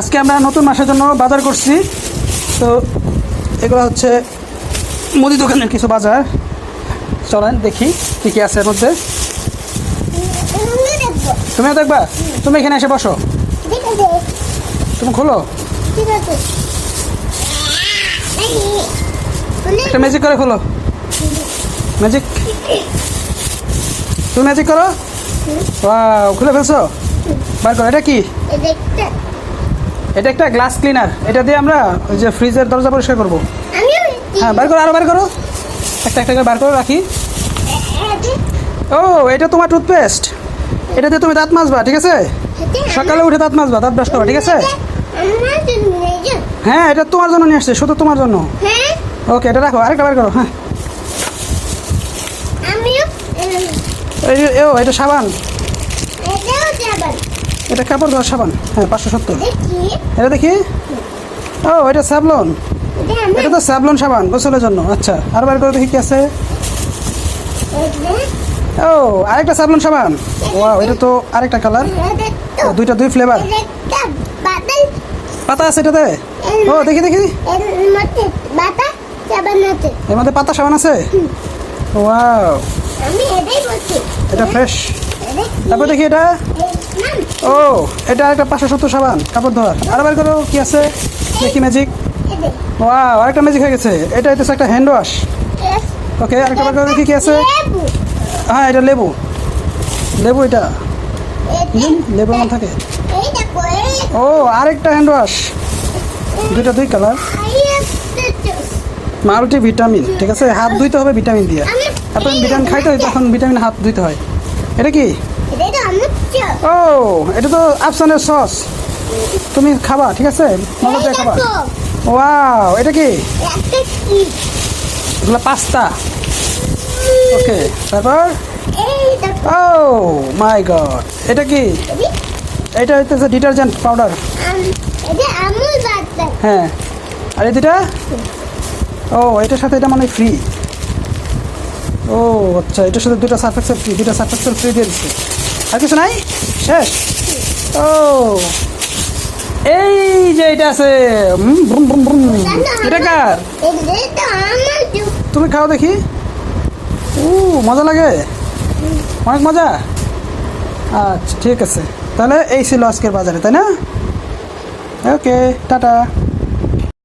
আজকে আমরা নতুন মাসের জন্য বাজার করছি। তো এগুলো হচ্ছে মুদি দোকানের কিছু বাজার। চলেন দেখি কী কী আছে এর মধ্যে। তুমিও দেখবা? তুমি এখানে এসে বসো। তুমি খোলো। একটা ম্যাজিক করে খোলো। ম্যাজিক তুমি ম্যাজিক করো? খুলে ফেলছো? বার করো এটা কি? এটা একটা গ্লাস ক্লিনার এটা দিয়ে আমরা ওই যে ফ্রিজের দরজা পরিষ্কার করব। হ্যাঁ বার করো আরও বার করো। একটা একটা করে বার করে রাখি। ও এটা তোমার টুথপেস্ট এটা দিয়ে তুমি দাঁত মাজবা ঠিক আছে? সকালে উঠে দাঁত মাজবা দাঁত ব্রাশ করো ঠিক আছে। হ্যাঁ এটা তোমার জন্য নিয়ে আসছে শুধু তোমার জন্য। হ্যাঁ? ওকে এটা রাখো আরেকটা বার করো হ্যাঁ। ও এটা সাবান। এটা কাপড় ধোয়ার সাবান। হ্যাঁ পাঁচশো সত্তর। এটা দেখি? ও এটা স্যাবলন এটা তো স্যাবলন সাবান গোসলের জন্য। আচ্ছা আর বার করে দেখি কি আছে? ও আরেকটা স্যাবলন সাবান। ওয়াও এটা তো আরেকটা কালার। দুইটা দুই ফ্লেভার পাতা আছে এটাতে? ও দেখি দেখি। এর মধ্যে পাতা সাবান আছে? ওয়াও। এটা ফ্রেশ তারপর দেখি এটা ও এটা একটা পাঁচশো সত্তর সাবান কাপড় ধোয়ার। আর বার করো কি আছে? দেখি ম্যাজিক ওয়াও আরেকটা ম্যাজিক হয়ে গেছে। এটা হচ্ছে একটা হ্যান্ড ওয়াশ ওকে আরেকটা বার করে দেখি কি আছে। হ্যাঁ এটা লেবু। লেবু এটা। লেবু মন থাকে। ও আরেকটা হ্যান্ড ওয়াশ দুইটা দুই কালার মাল্টি ভিটামিন ঠিক আছে? হাত ধুইতে হবে ভিটামিন দিয়ে। এখন ভিটামিন খাইতে হয় তখন ভিটামিন হাত ধুইতে হয়। এটা কি? ও এটা তো আফসানের সস। তুমি খাবা ঠিক আছে? মজা দিয়ে খাবা। ওয়াও এটা কি? এগুলো পাস্তা। ওকে তারপর? Oh my God. এটা কি? এটা হইতেছে ডিটারজেন্ট পাউডার। এটা হ্যাঁ। আর এই দুটা ও এটার সাথে এটা মানে ফ্রি ও আচ্ছা এটার সাথে দুটা সার্ফেক্সেল ফ্রি দুটা সার্ফেক্সেল ফ্রি দিয়ে দিচ্ছে। আর কিছু নাই? শেষ ও, এই যে এটা আছে। এটা কার? তুমি খাও দেখি। ও মজা লাগে? অনেক মজা? আচ্ছা ঠিক আছে। তাহলে এই ছিল আজকের বাজারে, তাই না? Okay, tata.